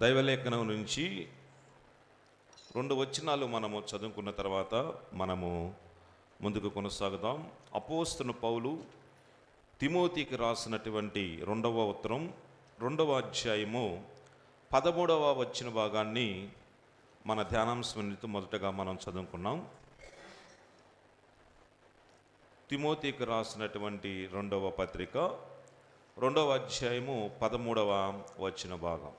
దైవలేఖనం నుంచి రెండు వచనాలు మనము చదువుకున్న తర్వాత మనము ముందుకు కొనసాగుదాం. అపోస్తున్న పౌలు తిమోతికి రాసినటువంటి రెండవ ఉత్తరం రెండవ అధ్యాయము పదమూడవ వచ్చిన భాగాన్ని మన ధ్యానాంశం మొదటగా మనం చదువుకున్నాం. తిమోతికి రాసినటువంటి రెండవ పత్రిక రెండవ అధ్యాయము పదమూడవ వచ్చిన భాగం.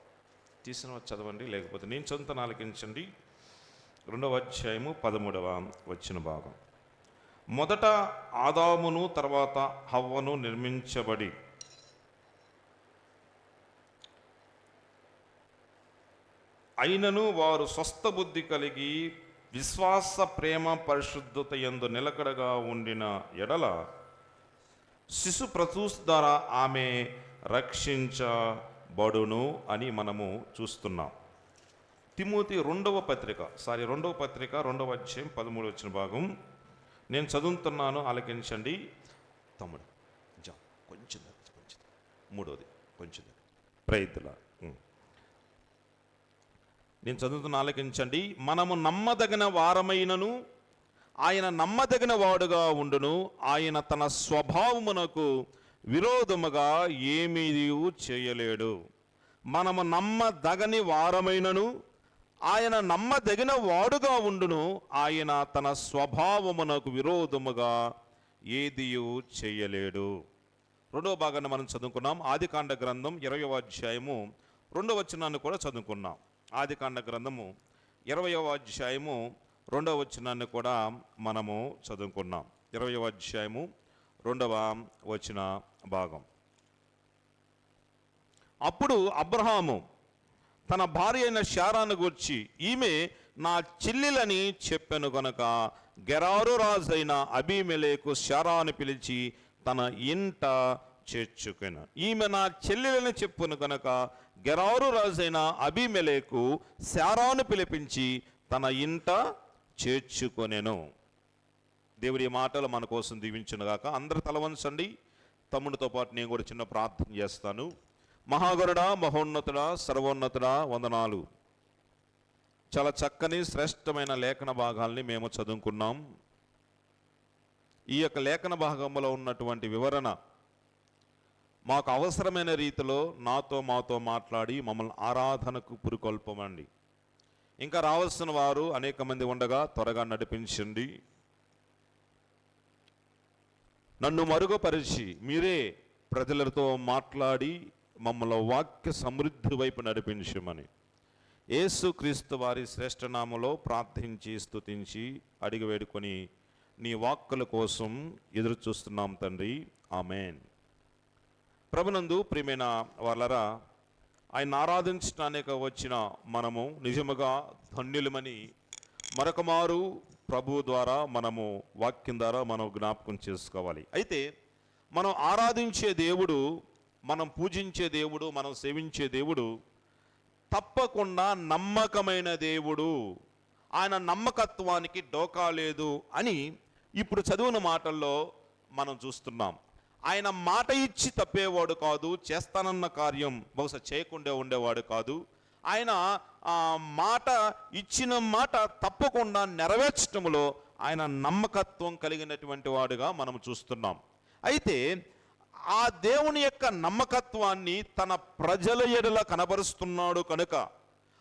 తీసిన చదవండి లేకపోతే నేను సొంత ఆలకించండి. రెండవ అధ్యాయము పదమూడవ వచ్చిన భాగం. మొదట ఆదామును తర్వాత హవ్వను నిర్మించబడి అయినను వారు స్వస్థ బుద్ధి కలిగి విశ్వాస ప్రేమ పరిశుద్ధత ఎందు నిలకడగా ఉండిన ఎడల శిశు ప్రసూస్ ద్వారా ఆమె బడును అని మనము చూస్తున్నాం. తిమోతి రెండవ పత్రిక సారీ రెండవ పత్రిక రెండవ అధ్యాయం పదమూడు వచ్చిన భాగం. నేను చదువుతున్నాను ఆలకించండి. తమ్ముడు జా కొంచెం కొంచెం మూడవది కొంచెం ప్రయత్న నేను చదువుతున్న ఆలకించండి. మనము నమ్మదగిన వారమైనను ఆయన నమ్మదగిన వాడుగా ఉండును. ఆయన తన స్వభావమునకు విరోధముగా ఏమీ చేయలేడు. మనము నమ్మదగని వారమైనను ఆయన నమ్మదగిన వాడుగా ఉండును ఆయన తన స్వభావమునకు విరోధముగా ఏదియు చేయలేడు. రెండవ భాగాన్ని మనం చదువుకున్నాం. ఆదికాండ గ్రంథం ఇరవయవ అధ్యాయము రెండవ వచనాన్ని కూడా చదువుకున్నాం. ఆదికాండ గ్రంథము ఇరవయవ అధ్యాయము రెండవ వచనాన్ని కూడా మనము చదువుకున్నాం. ఇరవయవ అధ్యాయము రెండవ వచ్చిన భాగం. అప్పుడు అబ్రహాము తన భార్య అయిన శారాను గూర్చి ఈమె నా చెల్లెలని చెప్పాను గనక గెరారు రాజైన అభిమెలేకు శారాను పిలిచి తన ఇంట చేర్చుకెను. ఈమె నా చెల్లెలని చెప్పును గనక గెరారు రాజైన అభిమెలేకు శారాను పిలిపించి తన ఇంట చేర్చుకొనెను. దేవుడి మాటలు మన కోసం దీవించునుగాక. అందరు తలవంచండి తమ్ముడితో పాటు నేను కూడా చిన్న ప్రార్థన చేస్తాను. మహాగరుడా మహోన్నతుడా సర్వోన్నతుడా వందనాలు. చాలా చక్కని శ్రేష్టమైన లేఖన భాగాల్ని మేము చదువుకున్నాం. ఈ యొక్క లేఖన భాగంలో ఉన్నటువంటి వివరణ మాకు అవసరమైన రీతిలో నాతో మాతో మాట్లాడి మమ్మల్ని ఆరాధనకు పురుకొల్పమండి. ఇంకా రావాల్సిన వారు అనేక మంది ఉండగా త్వరగా నడిపించండి. నన్ను మరుగుపరిచి మీరే ప్రజలతో మాట్లాడి మమ్మల్ని వాక్య సమృద్ధి వైపు నడిపించమని. యేసుక్రీస్తు వారి శ్రేష్టనామలో ప్రార్థించి స్తుతించి అడిగి వేడుకొని నీ వాక్కుల కోసం ఎదురు చూస్తున్నాం తండ్రి. ఆమెన్. ప్రభునందు ప్రియమైన వాళ్ళరా ఆయన ఆరాధించడానికి వచ్చిన మనము నిజముగా ధన్యులమని మరొక ప్రభువు ప్రభు ద్వారా మనము వాక్యం ద్వారా మనం జ్ఞాపకం చేసుకోవాలి. అయితే మనం ఆరాధించే దేవుడు మనం పూజించే దేవుడు మనం సేవించే దేవుడు తప్పకుండా నమ్మకమైన దేవుడు. ఆయన నమ్మకత్వానికి డోకా లేదు అని ఇప్పుడు చదివిన మాటల్లో మనం చూస్తున్నాం. ఆయన మాట ఇచ్చి తప్పేవాడు కాదు చేస్తానన్న కార్యం బహుశా చేయకుండా ఉండేవాడు కాదు. ఆయన ఆ మాట ఇచ్చిన మాట తప్పకుండా నెరవేర్చడంలో ఆయన నమ్మకత్వం కలిగినటువంటి వాడుగా మనం చూస్తున్నాం. అయితే ఆ దేవుని యొక్క నమ్మకత్వాన్ని తన ప్రజల ఎడల కనబరుస్తున్నాడు కనుక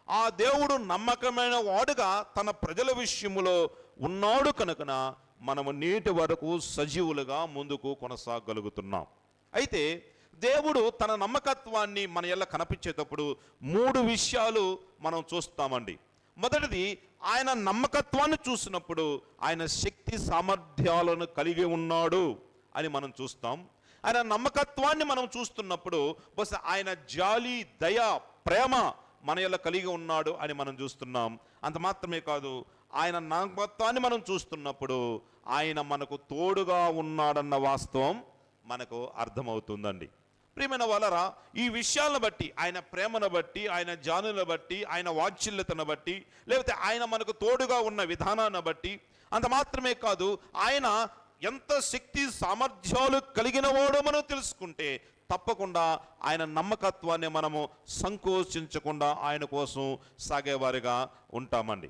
ఆ దేవుడు నమ్మకమైన వాడుగా తన ప్రజల విషయములో ఉన్నాడు కనుకన మనము నేటి వరకు సజీవులుగా ముందుకు కొనసాగలుగుతున్నాం. అయితే దేవుడు తన నమ్మకత్వాన్ని మన ఎల్ల కనిపించేటప్పుడు మూడు విషయాలు మనం చూస్తామండి. మొదటిది ఆయన నమ్మకత్వాన్ని చూసినప్పుడు ఆయన శక్తి సామర్థ్యాలను కలిగి ఉన్నాడు అని మనం చూస్తాం. ఆయన నమ్మకత్వాన్ని మనం చూస్తున్నప్పుడు బస్ ఆయన జాలి దయ ప్రేమ మన యొక్క కలిగి ఉన్నాడు అని మనం చూస్తున్నాం. అంత మాత్రమే కాదు ఆయన నమ్మకత్వాన్ని మనం చూస్తున్నప్పుడు ఆయన మనకు తోడుగా ఉన్నాడన్న వాస్తవం మనకు అర్థమవుతుందండి. ప్రియమైన వాళ్ళరా ఈ విషయాలను బట్టి ఆయన ప్రేమను బట్టి ఆయన జానులను బట్టి ఆయన వాత్సల్యతను బట్టి లేకపోతే ఆయన మనకు తోడుగా ఉన్న విధానాన్ని బట్టి అంత మాత్రమే కాదు ఆయన ఎంత శక్తి సామర్థ్యాలు కలిగిన వాడో మనం తెలుసుకుంటే తప్పకుండా ఆయన నమ్మకత్వాన్ని మనము సంకోచించకుండా ఆయన కోసం సాగేవారిగా ఉంటామండి.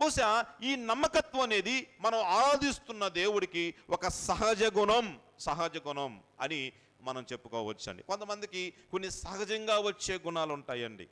బహుశా ఈ నమ్మకత్వం అనేది మనం ఆరాధిస్తున్న దేవుడికి ఒక సహజ గుణం సహజ గుణం అని మనం చెప్పుకోవచ్చండి. కొంతమందికి కొన్ని సహజంగా వచ్చే గుణాలు ఉంటాయండి.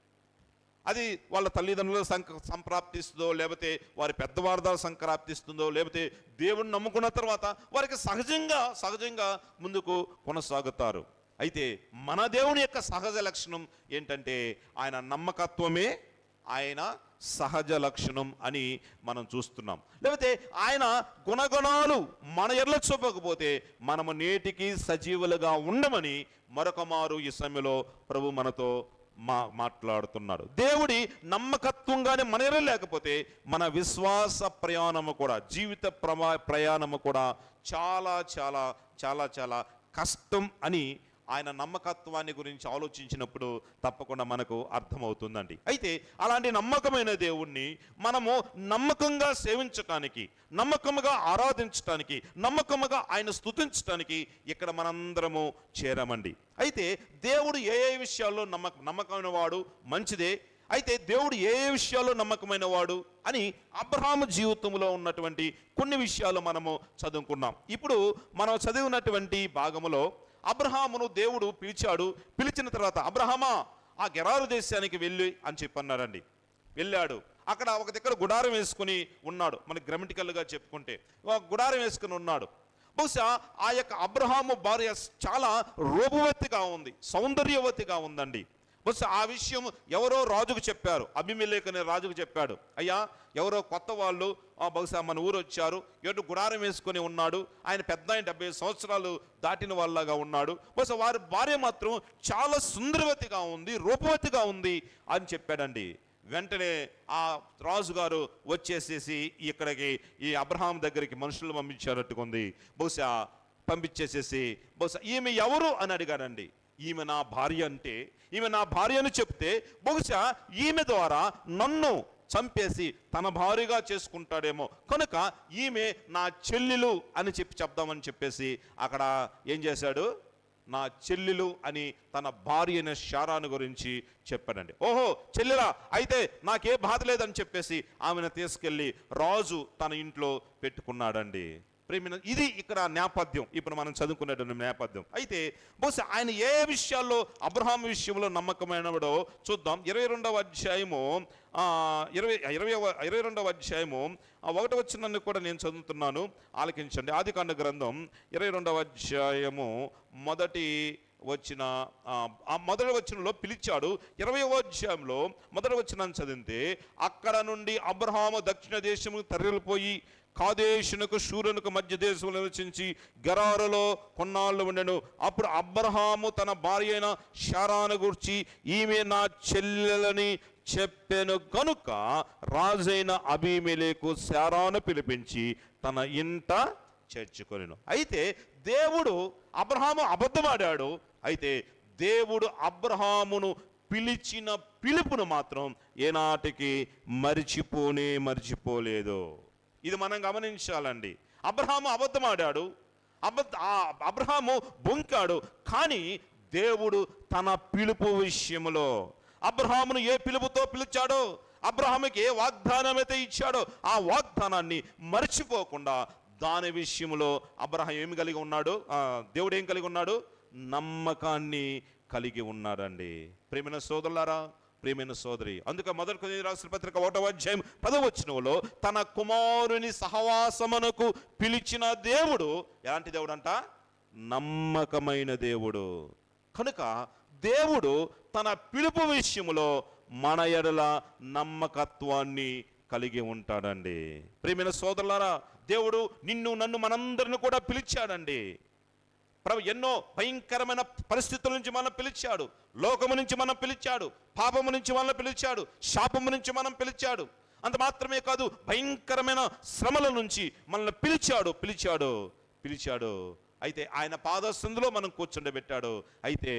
అది వాళ్ళ తల్లిదండ్రుల సంక సంప్రాప్తిస్తుందో లేకపోతే వారి పెద్దవారి ద్వారా సంప్రాప్తిస్తుందో లేకపోతే దేవుణ్ణి నమ్ముకున్న తర్వాత వారికి సహజంగా సహజంగా ముందుకు కొనసాగుతారు. అయితే మన దేవుని యొక్క సహజ లక్షణం ఏంటంటే ఆయన నమ్మకత్వమే ఆయన సహజ లక్షణం అని మనం చూస్తున్నాం. లేకపోతే ఆయన గుణగణాలు మన ఎర్ల చూపకపోతే మనము నేటికి సజీవులుగా ఉండమని మరొక మారు ఈ సమయంలో ప్రభు మనతో మా మాట్లాడుతున్నాడు. దేవుడి నమ్మకత్వంగానే మన లేకపోతే మన విశ్వాస ప్రయాణము కూడా జీవిత ప్రమా ప్రయాణము కూడా చాలా చాలా చాలా చాలా కష్టం అని ఆయన నమ్మకత్వాన్ని గురించి ఆలోచించినప్పుడు తప్పకుండా మనకు అర్థమవుతుందండి. అయితే అలాంటి నమ్మకమైన దేవుణ్ణి మనము నమ్మకంగా సేవించటానికి నమ్మకముగా ఆరాధించటానికి నమ్మకముగా ఆయన స్తుతించటానికి ఇక్కడ మనందరము చేరామండి. అయితే దేవుడు ఏ ఏ విషయాల్లో నమ్మక నమ్మకమైన వాడు మంచిదే అయితే దేవుడు ఏ ఏ విషయాల్లో నమ్మకమైన వాడు అని అబ్రహాము జీవితంలో ఉన్నటువంటి కొన్ని విషయాలు మనము చదువుకున్నాం. ఇప్పుడు మనం చదివినటువంటి భాగములో అబ్రహామును దేవుడు పిలిచాడు. పిలిచిన తర్వాత అబ్రహమా ఆ గెరారు దేశానికి వెళ్ళి అని చెప్పన్నారండి వెళ్ళాడు. అక్కడ ఒక దగ్గర గుడారం వేసుకుని ఉన్నాడు. మనకి గ్రామటికల్గా చెప్పుకుంటే. ఒక గుడారం వేసుకుని ఉన్నాడు. బహుశా ఆ యొక్క అబ్రహాము భార్య చాలా రూపవతిగా ఉంది సౌందర్యవతిగా ఉందండి. బహుశా ఆ విషయం ఎవరో రాజుకు చెప్పారు. అభిమలేకనే రాజుకు చెప్పాడు. అయ్యా ఎవరో కొత్త వాళ్ళు బహుశా మన ఊరు వచ్చారు ఎటు గుడారం వేసుకొని ఉన్నాడు ఆయన పెద్ద ఆయన డెబ్బై సంవత్సరాలు దాటిన వాళ్ళగా ఉన్నాడు. బహుశా వారి భార్య మాత్రం చాలా సుందరవతిగా ఉంది రూపవతిగా ఉంది అని చెప్పాడండి. వెంటనే ఆ రాజుగారు వచ్చేసేసి ఇక్కడికి ఈ అబ్రహాం దగ్గరికి మనుషులు పంపించారట్టుకుంది బహుశా పంపించేసేసి బహుశా ఈమె ఎవరు అని అడిగాడండి. ఈమె నా భార్య అంటే ఈమె నా భార్య అని చెప్తే బహుశా ఈమె ద్వారా నన్ను చంపేసి తన భార్యగా చేసుకుంటాడేమో. కనుక ఈమె నా చెల్లెలు అని చెప్పి చెప్దామని చెప్పేసి అక్కడ ఏం చేశాడు? నా చెల్లెలు అని తన భార్య అయిన శారాను గురించి చెప్పాడండి. ఓహో చెల్లెలా? అయితే నాకే బాధ లేదని చెప్పేసి ఆమెను తీసుకెళ్ళి రాజు తన ఇంట్లో పెట్టుకున్నాడండి. ప్రేమిన ఇది ఇక్కడ నేపథ్యం. ఇప్పుడు మనం చదువుకునేటువంటి నేపథ్యం. అయితే బహుశా ఆయన ఏ విషయాల్లో అబ్రహాం విషయంలో నమ్మకమైనడో చూద్దాం. ఇరవై రెండవ అధ్యాయము ఇరవై ఇరవై ఇరవై రెండవ అధ్యాయము ఒకటి వచ్చినన్ను కూడా నేను చదువుతున్నాను. ఆలకించండి. ఆదికాండ గ్రంథం ఇరవై రెండవ అధ్యాయము మొదటి వచ్చిన ఆ, మొదటి వచనంలో పిలిచాడు. ఇరవై అధ్యాయంలో మొదటి వచనాన్ని చదివితే అక్కడ నుండి అబ్రహాము దక్షిణ దేశము తరలిపోయి కాదేశునకు శూరునకు మధ్య దేశంలో నివసించి గరారులో కొన్నాళ్ళు ఉండెను. అప్పుడు అబ్రహాము తన భార్య అయిన శారాను గూర్చి ఈమె నా చెల్లెలని చెప్పాను కనుక రాజైన అభిమేలేకు శారాను పిలిపించి తన ఇంట చేర్చుకొనెను. అయితే దేవుడు అబ్రహాము అబద్ధమాడాడు. అయితే దేవుడు అబ్రహామును పిలిచిన పిలుపును మాత్రం ఏనాటికి మరిచిపోనే మరిచిపోలేదు. ఇది మనం గమనించాలండి. అబ్రహాము అబద్ధమాడాడు. అబద్ధ ఆ అబ్రహాము బొంకాడు. కానీ దేవుడు తన పిలుపు విషయంలో అబ్రహామును ఏ పిలుపుతో పిలిచాడో అబ్రహాముకి ఏ వాగ్దానం అయితే ఇచ్చాడో ఆ వాగ్దానాన్ని మర్చిపోకుండా దాని విషయంలో అబ్రహం ఏమి కలిగి ఉన్నాడు? ఆ, దేవుడు ఏం కలిగి ఉన్నాడు? నమ్మకాన్ని కలిగి ఉన్నాడండి. ప్రేమిన సోదరులారా ప్రియమైన సోదరి అందుకే మొదటి కొన్ని రాసిన పత్రిక ఒకటవ అధ్యాయం పదవచనంలో తన కుమారుని సహవాసమునకు పిలిచిన దేవుడు ఎలాంటి దేవుడు అంట నమ్మకమైన దేవుడు. కనుక దేవుడు తన పిలుపు విషయంలో మన ఎడల నమ్మకత్వాన్ని కలిగి ఉంటాడండి. ప్రియమైన సోదరులారా దేవుడు నిన్ను నన్ను మనందరిని కూడా పిలిచాడండి. ప్రభు ఎన్నో భయంకరమైన పరిస్థితుల నుంచి మనం పిలిచాడు. లోకము నుంచి మనం పిలిచాడు. పాపము నుంచి మనం పిలిచాడు. శాపము నుంచి మనం పిలిచాడు. అంత మాత్రమే కాదు భయంకరమైన శ్రమల నుంచి మనల్ని పిలిచాడు పిలిచాడు పిలిచాడు. అయితే ఆయన పాదస్థందులో మనం కూర్చుండబెట్టాడు. అయితే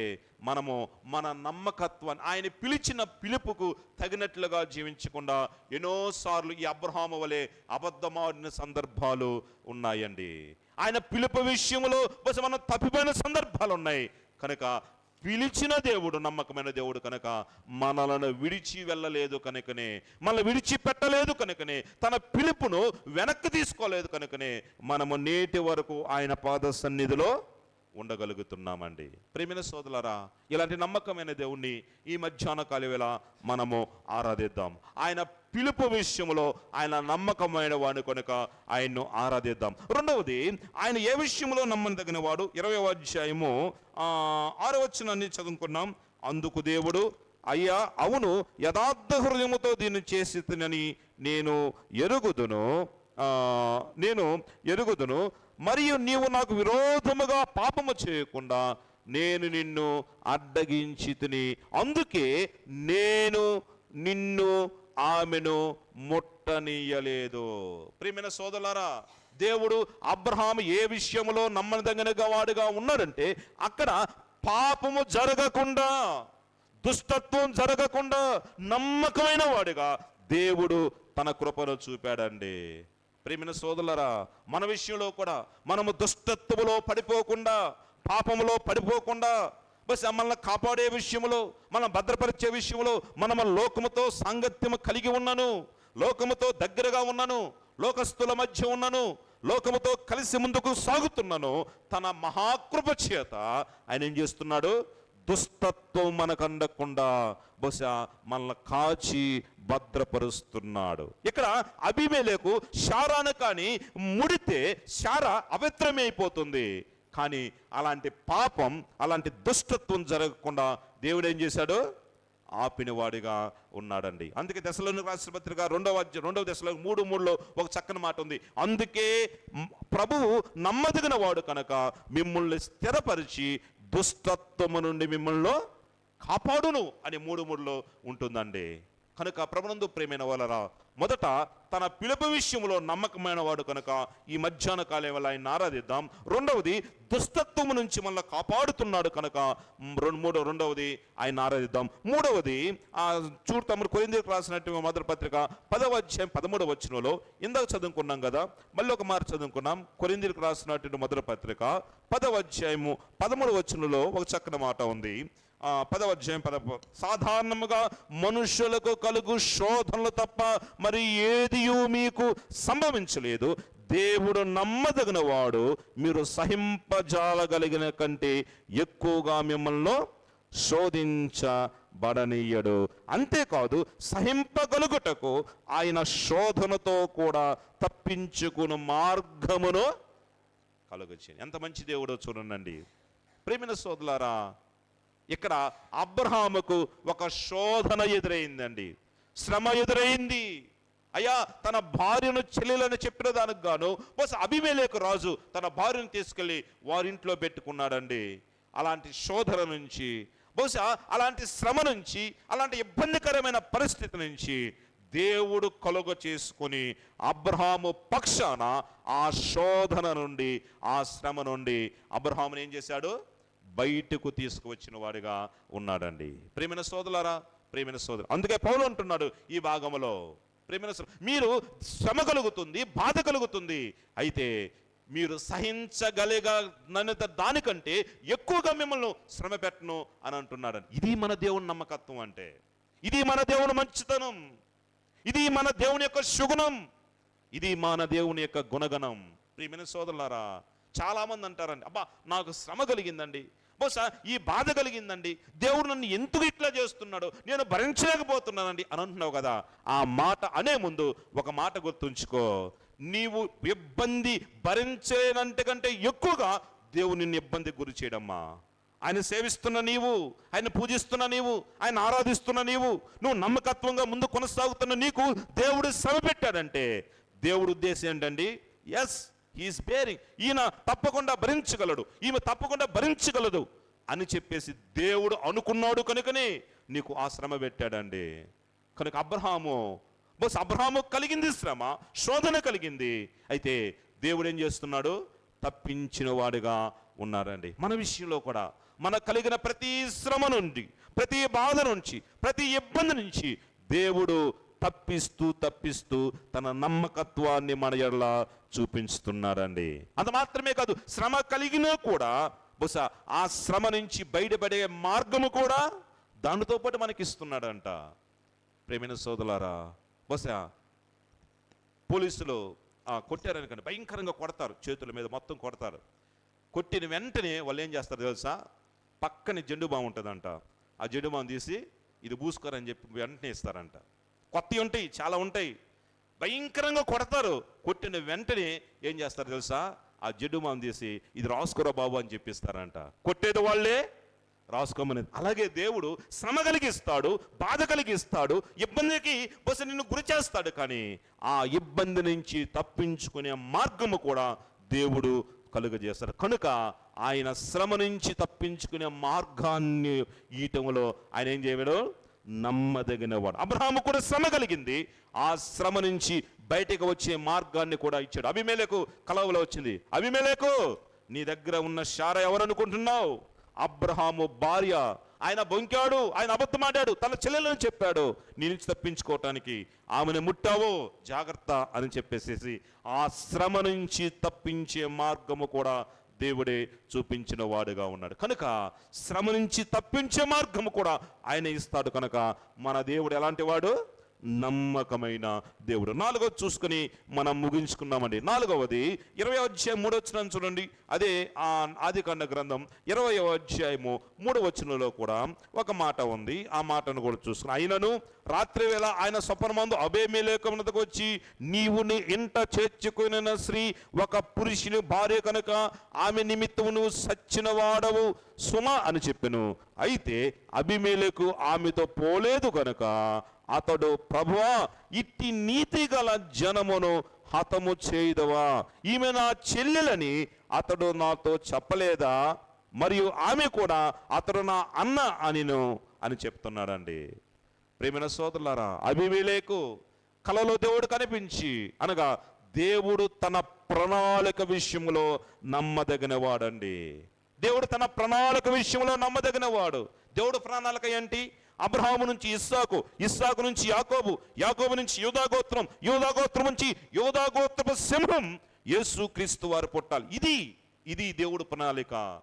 మనము మన నమ్మకత్వాన్ని ఆయన పిలిచిన పిలుపుకు తగినట్లుగా జీవించకుండా ఎన్నోసార్లు ఈ అబ్రహాము వలె అబద్ధమాడిన సందర్భాలు ఉన్నాయండి. ఆయన పిలుపు విషయంలో బహుశా మనం తప్పిపోయిన సందర్భాలు ఉన్నాయి కనుక పిలిచిన దేవుడు నమ్మకమైన దేవుడు కనుక మనలను విడిచి వెళ్ళలేదు కనుకనే మనల్ని విడిచి పెట్టలేదు కనుకనే తన పిలుపును వెనక్కి తీసుకోలేదు కనుకనే మనము నేటి వరకు ఆయన పాద సన్నిధిలో ఉండగలుగుతున్నామండి. ప్రేమిన సోదలరా ఇలాంటి నమ్మకమైన దేవుణ్ణి ఈ మధ్యాహ్న కాలవేళ మనము ఆరాధిద్దాం. ఆయన పిలుపు విషయంలో ఆయన నమ్మకమైన వాడు కనుక ఆయన్ను ఆరాధిద్దాం. రెండవది ఆయన ఏ విషయంలో నమ్మదగిన వాడు ఇరవై అధ్యాయము ఆరో వచ్చినాన్ని చదువుకున్నాం అందుకు దేవుడు అయ్యా అవును యథార్థ హృదయముతో దీన్ని చేసి తినని నేను ఎరుగుదును నేను ఎరుగుదును మరియు నీవు నాకు విరోధముగా పాపము చేయకుండా నేను నిన్ను అడ్డగించి తిని అందుకే నేను నిన్ను ఆమెను ముట్టనీయలేదు. ప్రియమైన సోదరులారా దేవుడు అబ్రహాం ఏ విషయంలో నమ్మదగినగా వాడుగా ఉన్నాడంటే అక్కడ పాపము జరగకుండా దుష్టత్వం జరగకుండా నమ్మకమైన వాడుగా దేవుడు తన కృపను చూపాడండి. ప్రేమిన సోదరులరా మన విషయంలో కూడా మనము దుష్టత్వములో పడిపోకుండా పాపములో పడిపోకుండా బస్ మనల్ని కాపాడే విషయంలో మనం భద్రపరిచే విషయంలో మనము లోకముతో సాంగత్యము కలిగి ఉన్నాను లోకముతో దగ్గరగా ఉన్నాను లోకస్తుల మధ్య ఉన్నాను లోకముతో కలిసి ముందుకు సాగుతున్నాను. తన మహాకృప చేత ఆయన ఏం చేస్తున్నాడు? దుష్టత్వం మనకు అందకుండా బహుశా మనల్ని కాచి భద్రపరుస్తున్నాడు. ఇక్కడ అభిమేలకు శారాను కానీ ముడితే శార అపవిత్రమైపోతుంది కానీ అలాంటి పాపం అలాంటి దుష్టత్వం జరగకుండా దేవుడు ఏం చేశాడు? ఆపినవాడిగా ఉన్నాడండి. అందుకే దశలోని రాష్ట్రపత్రిక రెండవ రెండవ దశలో మూడు మూడులో ఒక చక్కని మాట ఉంది. అందుకే ప్రభువు నమ్మదగిన వాడు కనుక మిమ్మల్ని స్థిరపరిచి దుష్టత్వము నుండి మిమ్మల్ని కాపాడును అని మూడు మూడులో ఉంటుందండి. కనుక ప్రభునందు ప్రేమైన వాళ్ళరా మొదట తన పిలుపు విషయంలో నమ్మకమైన వాడు కనుక ఈ మధ్యాహ్న కాలం వల్ల ఆయన ఆరాధిద్దాం. రెండవది దుస్తత్వం నుంచి మనల్ని కాపాడుతున్నాడు కనుక రెండు మూడో రెండవది ఆయన ఆరాధిద్దాం. మూడవది ఆ చూడు తమరు కొరిందీకి రాసినట్టు మొదటి పత్రిక పదవ అధ్యాయం పదమూడవ వచనంలో ఇందాక చదువుకున్నాం కదా మళ్ళీ ఒక మారు చదువుకున్నాం. కొరిందీకి రాసినటువంటి మొదటి పత్రిక పదవ అధ్యాయము పదమూడవ వచ్చినలో ఒక చక్కని మాట ఉంది. పదవధ్యాయం పదవ పద సాధారణముగా మనుషులకు కలుగు శోధనలు తప్ప మరి ఏదియూ మీకు సంభవించలేదు. దేవుడు నమ్మదగిన వాడు మీరు సహింపజాలగలిగిన కంటే ఎక్కువగా మిమ్మల్ని శోధించబడనీయడు. అంతేకాదు సహింపగలుగుటకు ఆయన శోధనతో కూడా తప్పించుకుని మార్గమును కలుగొచ్చింది ఎంత మంచి దేవుడో చూడండి ప్రేమిన సోదలారా ఇక్కడ అబ్రహాముకు ఒక శోధన ఎదురైందండి. శ్రమ ఎదురైంది. అయ్యా తన భార్యను చెల్లెలని చెప్పిన దానికి గాను బస్ అభిమేలేకు రాజు తన భార్యను తీసుకెళ్ళి వారింట్లో పెట్టుకున్నాడండి. అలాంటి శోధన నుంచి బహుశా అలాంటి శ్రమ నుంచి అలాంటి ఇబ్బందికరమైన పరిస్థితి నుంచి దేవుడు కలుగ చేసుకొని అబ్రహాము పక్షాన ఆ శోధన నుండి ఆ శ్రమ నుండి అబ్రహాముని ఏం చేశాడు? బయటకు తీసుకువచ్చిన వాడిగా ఉన్నాడండి. ప్రేమైన సోదరులారా ప్రేమైన సోదరు అందుకే పౌలు అంటున్నాడు ఈ భాగంలో. ప్రేమైన సోదరు మీరు శ్రమ కలుగుతుంది బాధ కలుగుతుంది. అయితే మీరు సహించగలిగినంత దానికంటే ఎక్కువగా మిమ్మల్ని శ్రమ పెట్టను అని అంటున్నాడు. ఇది మన దేవుని నమ్మకత్వం అంటే. ఇది మన దేవుని మంచితనం. ఇది మన దేవుని యొక్క శుగుణం ఇది మన దేవుని యొక్క గుణగణం. ప్రియమైన సోదరులారా చాలా మంది అంటారండి అబ్బా నాకు శ్రమ కలిగిందండి. బహుశా ఈ బాధ కలిగిందండి. దేవుడు నన్ను ఎందుకు ఇట్లా చేస్తున్నాడు? నేను భరించలేకపోతున్నానండి. అని అంటున్నావు కదా ఆ మాట అనే ముందు ఒక మాట గుర్తుంచుకో. నీవు ఇబ్బంది భరించేనంటే కంటే ఎక్కువగా దేవుడు నిన్ను ఇబ్బంది గురి చేయడమ్మా. ఆయన సేవిస్తున్న నీవు ఆయన పూజిస్తున్న నీవు ఆయన ఆరాధిస్తున్న నీవు నువ్వు నమ్మకత్వంగా ముందు కొనసాగుతున్న నీకు దేవుడు శ్రమ పెట్టాడంటే దేవుడు ఉద్దేశం ఏంటండి? ఎస్ హీస్ బేరింగ్ ఈయన తప్పకుండా భరించగలడు. ఈమె తప్పకుండా భరించగలదు అని చెప్పేసి దేవుడు అనుకున్నాడు కనుకనే నీకు ఆ శ్రమ పెట్టాడండి. కనుక అబ్రహాము బస్ అబ్రహాము కలిగింది శ్రమ శోధన కలిగింది. అయితే దేవుడు ఏం చేస్తున్నాడు? తప్పించిన వాడుగా ఉన్నారండి మన విషయంలో కూడా మన కలిగిన ప్రతి శ్రమ నుండి ప్రతి బాధ నుంచి ప్రతి ఇబ్బంది నుంచి దేవుడు తప్పిస్తూ తప్పిస్తూ తన నమ్మకత్వాన్ని మన ఎడల చూపించుతున్నారండి. అంత మాత్రమే కాదు శ్రమ కలిగినా కూడా బహుశా ఆ శ్రమ నుంచి బయటపడే మార్గము కూడా దానితో పాటు మనకి ఇస్తున్నాడంట ప్రేమైన సోదలారా బహుశా పోలీసులు ఆ, కొట్టారనుకోండి భయంకరంగా కొడతారు చేతుల మీద మొత్తం కొడతారు. కొట్టిన వెంటనే వాళ్ళు ఏం చేస్తారు తెలుసా? పక్కన జెండు బామ్ ఉంటుందంట. ఆ జెండు బామ్ తీసి ఇది పూసుకోరని చెప్పి వెంటనే ఇస్తారంట. కొత్తవి ఉంటాయి చాలా ఉంటాయి. భయంకరంగా కొడతారు. కొట్టిన వెంటనే ఏం చేస్తారు తెలుసా? ఆ జడ్డు బామ్ తీసి ఇది రాసుకోరా బాబు అని చెప్పిస్తారంట. కొట్టేది వాళ్ళే రాసుకోమని అలాగే దేవుడు శ్రమ కలిగిస్తాడు బాధ కలిగిస్తాడు ఇబ్బందికి బస్సు నిన్ను గురి చేస్తాడు కానీ ఆ ఇబ్బంది నుంచి తప్పించుకునే మార్గము కూడా దేవుడు కలుగజేస్తాడు. కనుక ఆయన శ్రమ నుంచి తప్పించుకునే మార్గాన్ని ఈయటంలో ఆయన ఏం చేయడు? నమ్మదగినవాడు. అబ్రహాము కూడా శ్రమ కలిగింది. ఆ శ్రమ నుంచి బయటకు వచ్చే మార్గాన్ని కూడా ఇచ్చాడు. అభిమేలకు కలవలో వచ్చింది. అభిమేలకు నీ దగ్గర ఉన్న శార ఎవరనుకుంటున్నావు అబ్రహాము భార్య. ఆయన బొంకాడు ఆయన అబద్ధమాడాడు తన చెల్లెలను చెప్పాడు. నీ నుంచి తప్పించుకోవటానికి ఆమెను ముట్టావో జాగ్రత్త అని చెప్పేసేసి ఆ శ్రమ నుంచి తప్పించే మార్గము కూడా దేవుడే చూపించిన వాడుగా ఉన్నాడు. కనుక శ్రమ నుంచి తప్పించే మార్గము కూడా ఆయన ఇస్తాడు. కనుక మన దేవుడు ఎలాంటి వాడు? నమ్మకమైన దేవుడు. నాలుగవది చూసుకుని మనం ముగించుకున్నామండి. నాలుగవది ఇరవై అధ్యాయం మూడో వచ్చిన చూడండి. అదే ఆ ఆదికాండ గ్రంథం ఇరవై అధ్యాయము మూడో వచనంలో కూడా ఒక మాట ఉంది. ఆ మాటను కూడా చూసుకుని అయినను రాత్రి వేళ ఆయన స్వప్నమందు అబేమేలేకమునకు వచ్చి నీవు నీ ఇంట చేర్చుకున్న స్త్రీ ఒక పురుషుని భార్య కనుక ఆమె నిమిత్తము నువ్వు సచ్చిన వాడవు సుమ అని చెప్పెను. అయితే అభిమేలకు ఆమెతో పోలేదు కనుక అతడు ప్రభువా ఇట్టి నీతి గల జనమును హతము చేయదవా? ఈమె నా చెల్లెలని అతడు నాతో చెప్పలేదా? మరియు ఆమె కూడా అతడు నా అన్న అనిను అని చెప్తున్నాడండి. ప్రేమైన సోదరులారా అభివిలేకు కలలో దేవుడు కనిపించి అనగా దేవుడు తన ప్రణాళిక విషయంలో నమ్మదగిన వాడండి దేవుడు తన ప్రణాళిక విషయంలో నమ్మదగిన వాడు దేవుడు ప్రణాళిక ఏంటి? అబ్రహాము నుంచి ఇస్సాకు ఇస్సాకు నుంచి యాకోబు యాకోబు నుంచి యూదాగోత్రం యూదాగోత్రం నుంచి యూదాగోత్రపు సింహం యేసు క్రీస్తు వారు పుట్టాలి. ఇది ఇది దేవుడు ప్రణాళిక.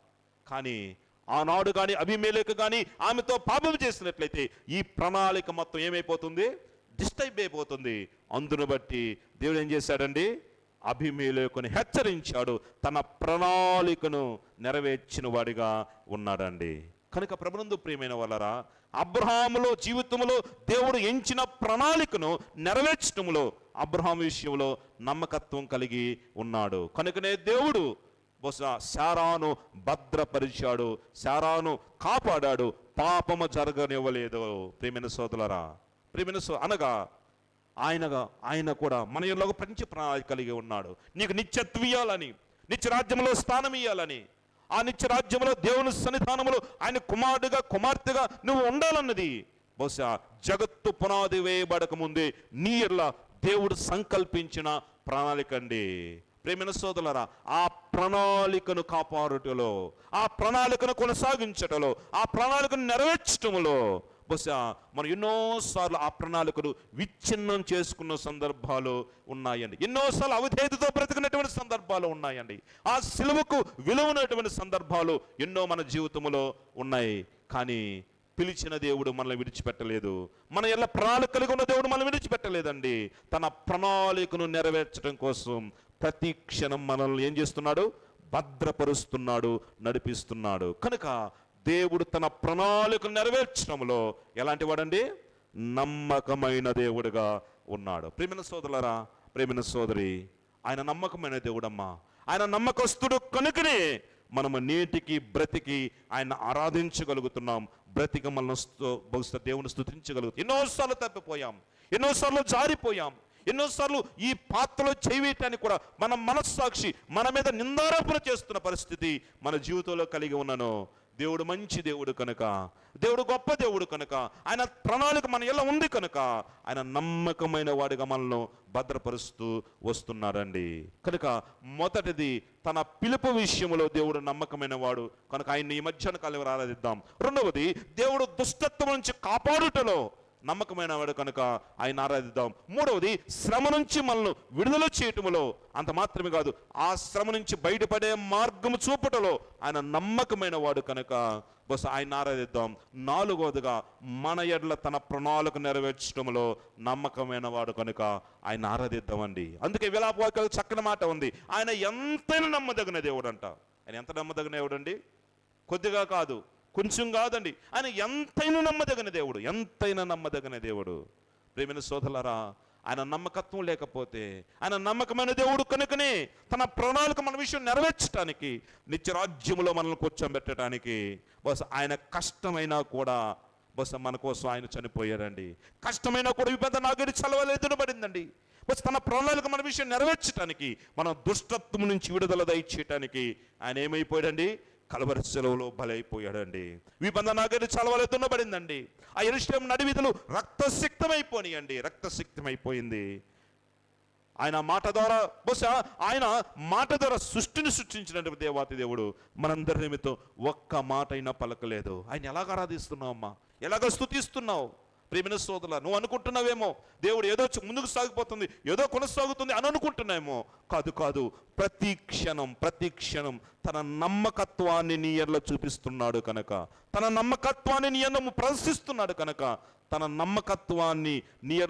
కానీ ఆనాడు కానీ అభిమేలకు కానీ ఆమెతో పాపం చేసినట్లయితే ఈ ప్రణాళిక మొత్తం ఏమైపోతుంది? డిస్టర్బ్ అయిపోతుంది. అందును బట్టి దేవుడు ఏం చేశాడండి? అభిమేలకుని హెచ్చరించాడు. తన ప్రణాళికను నెరవేర్చిన వాడిగా ఉన్నాడండి. కనుక ప్రభునందు ప్రియమైన వాళ్ళరా అబ్రహాములో జీవితంలో దేవుడు ఎంచిన ప్రణాళికను నెరవేర్చడంలో అబ్రహాం విషయంలో నమ్మకత్వం కలిగి ఉన్నాడు. కనుకనే దేవుడు బహుశా శారాను భద్రపరిచాడు శారాను కాపాడాడు పాపము జరగనివ్వలేదు. ప్రేమిన సోదలరా ప్రేమిన సో అనగా ఆయనగా ఆయన కూడా మన యొక్క పంచ ప్రణాళిక కలిగి ఉన్నాడు. నీకు నిత్యత్వ ఇయ్యాలని నిత్యరాజ్యంలో స్థానం ఇయ్యాలని ఆ నిత్య రాజ్యంలో దేవుని సన్నిధానములో ఆయన కుమారుడుగా కుమార్తెగా నువ్వు ఉండాలన్నది. బహుశా జగత్తు పునాది వేయబడక ముందే నీ ఎల్లా దేవుడు సంకల్పించిన ప్రణాళిక అండి. ప్రేమిన సోదరులరా ఆ ప్రణాళికను కాపాడుటలో ఆ ప్రణాళికను కొనసాగించటలో ఆ ప్రణాళికను నెరవేర్చటంలో బహుశా మనం ఎన్నోసార్లు ఆ ప్రణాళికలు విచ్ఛిన్నం చేసుకున్న సందర్భాలు ఉన్నాయండి. ఎన్నోసార్లు అవధేయతతో బ్రతికినటువంటి సందర్భాలు ఉన్నాయండి. ఆ సిలువకు విలువనటువంటి సందర్భాలు ఎన్నో మన జీవితంలో ఉన్నాయి. కానీ పిలిచిన దేవుడు మనల్ని విడిచిపెట్టలేదు. మన ఎలా ప్రణాళిక కలిగి ఉన్న దేవుడు మనల్ని విడిచిపెట్టలేదండి. తన ప్రణాళికను నెరవేర్చడం కోసం ప్రతి క్షణం మనల్ని ఏం చేస్తున్నాడు? భద్రపరుస్తున్నాడు నడిపిస్తున్నాడు. కనుక దేవుడు తన ప్రణాళికను నెరవేర్చడంలో ఎలాంటి వాడండి? నమ్మకమైన దేవుడుగా ఉన్నాడు. ప్రేమిన సోదరులరా ప్రేమిన సోదరి ఆయన నమ్మకమైన దేవుడమ్మా. ఆయన నమ్మకస్తుడు కనుకనే మనము నేటికి బ్రతికి ఆయన ఆరాధించగలుగుతున్నాం. బ్రతికి మనల్ని బహుశా దేవుని స్థుతించగలుగుతాం ఎన్నోసార్లు తప్పిపోయాం. ఎన్నోసార్లు జారిపోయాం. ఎన్నోసార్లు ఈ పాత్రలో చేయటానికి కూడా మన మనస్సాక్షి మన మీద నిందారోపణ చేస్తున్న పరిస్థితి మన జీవితంలో కలిగి ఉన్నాను. దేవుడు మంచి దేవుడు కనుక దేవుడు గొప్ప దేవుడు కనుక ఆయన ప్రణాళిక మన ఇలా ఉంది కనుక ఆయన నమ్మకమైన వాడిగా మనల్ని భద్రపరుస్తూ వస్తున్నారండి కనుక మొదటిది తన పిలుపు విషయంలో దేవుడు నమ్మకమైన వాడు. కనుక ఆయన్ని ఈ మధ్యాహ్న కాలం ఆరాధిద్దాం. రెండవది దేవుడు దుష్టత్వం నుంచి కాపాడుటలో నమ్మకమైన వాడు కనుక ఆయన ఆరాధిద్దాం. మూడవది శ్రమ నుంచి మనల్ని విడుదల చేయటములో అంత మాత్రమే కాదు ఆ శ్రమ నుంచి బయటపడే మార్గము చూపటలో ఆయన నమ్మకమైన వాడు కనుక బస్ ఆయన ఆరాధిద్దాం. నాలుగవదిగా మన ఎడ్ల తన ప్రణాళిక నెరవేర్చడంలో నమ్మకమైన వాడు కనుక ఆయన ఆరాధిద్దామండి. అందుకే విలాపవాక్యాలు చక్కని మాట ఉంది. ఆయన ఎంతైనా నమ్మదగిన దేవుడు అంట ఆయన ఎంత నమ్మదగిన దేవుడు అండి కొద్దిగా కాదు. కొంచెం కాదండి. ఆయన ఎంతైనా నమ్మదగిన దేవుడు ఎంతైనా నమ్మదగిన దేవుడు. ప్రేమిన సోదలరా ఆయన నమ్మకత్వం లేకపోతే ఆయన నమ్మకమైన దేవుడు కనుకనే తన ప్రణాళిక మన విషయం నెరవేర్చడానికి నిత్యరాజ్యములో మనల్ని కూర్చోబెట్టడానికి బస్ ఆయన కష్టమైనా కూడా బస్ మన కోసం ఆయన చనిపోయాడండి. కష్టమైనా కూడా ఈ పెద్ద చలవలేదని పడిందండి. బస్ తన ప్రణాళిక మన విషయం నెరవేర్చడానికి మన దుష్టత్వం నుంచి విడుదల దయచేయటానికి ఆయన ఏమైపోయాడండి? కలవరి సెలవులో బలైపోయాడండి. విబంధన నాగరి చలవలే దున్నబడిందండి ఆ ఇరుష్టం నడివిధులు రక్తసిక్తమైపోయినాయండి రక్తసిక్తమైపోయింది. ఆయన మాట ద్వారా బహుశా ఆయన మాట ద్వారా సృష్టిని సృష్టించినటువంటి దేవాతి దేవుడు మనందరి నిమిత్తం ఒక్క మాట అయినా పలకలేదు. ఆయన ఎలాగ ఆరాధిస్తున్నావు అమ్మా? ఎలాగ స్థుతిస్తున్నావు ప్రేమిన సోదరుల నువ్వు అనుకుంటున్నావేమో దేవుడు ఏదో ముందుకు సాగిపోతుంది ఏదో కొనసాగుతుంది అని అనుకుంటున్నామో కాదు కాదు. ప్రతి క్షణం ప్రతి క్షణం తన నమ్మకత్వాన్ని నీ చూపిస్తున్నాడు కనుక. తన నమ్మకత్వాన్ని నీ ప్రదర్శిస్తున్నాడు కనుక. తన నమ్మకత్వాన్ని నీ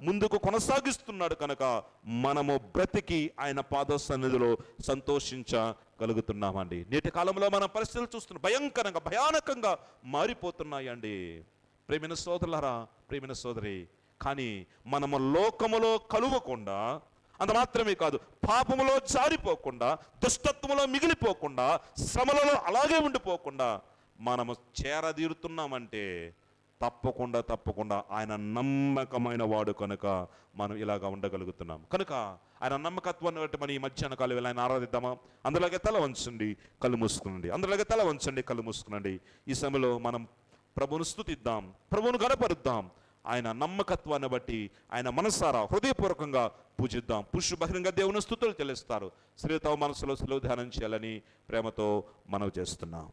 ముందుకు కొనసాగిస్తున్నాడు కనుక. మనము బ్రతికి ఆయన పాద సన్నిధిలో సంతోషించగలుగుతున్నామండి. నేటి కాలంలో మన పరిస్థితులు చూస్తున్నాం భయంకరంగా భయానకంగా మారిపోతున్నాయండి. ప్రేమిన సోదరులరా ప్రేమిన సోదరి కానీ మనము లోకములో కలువకుండా అంత మాత్రమే కాదు పాపములో జారిపోకుండా దుష్టత్వములో మిగిలిపోకుండా శ్రమలలో అలాగే ఉండిపోకుండా మనము చేరదీరుతున్నామంటే తప్పకుండా తప్పకుండా ఆయన నమ్మకమైన వాడు కనుక మనం ఇలాగా ఉండగలుగుతున్నాం. కనుక ఆయన నమ్మకత్వాన్ని బట్టి మనం ఈ మధ్యాహ్న కాలు ఆయన ఆరాధిద్దామా? అందులోగే తల వంచండి కళ్ళు మూసుకునండి అందులోగే తల వంచండి కళ్ళు మూసుకునండి. ఈ సమయంలో మనం ప్రభును స్థుతిద్దాం ప్రభును గనపరుద్దాం ఆయన నమ్మకత్వాన్ని బట్టి ఆయన మనసారా హృదయపూర్వకంగా పూజిద్దాం. పురుషు బహిరంగ దేవుని స్థుతులు తెలుస్తారు స్త్రీతో మనసులో సులువు ధ్యానం చేయాలని ప్రేమతో మనవి చేస్తున్నాం.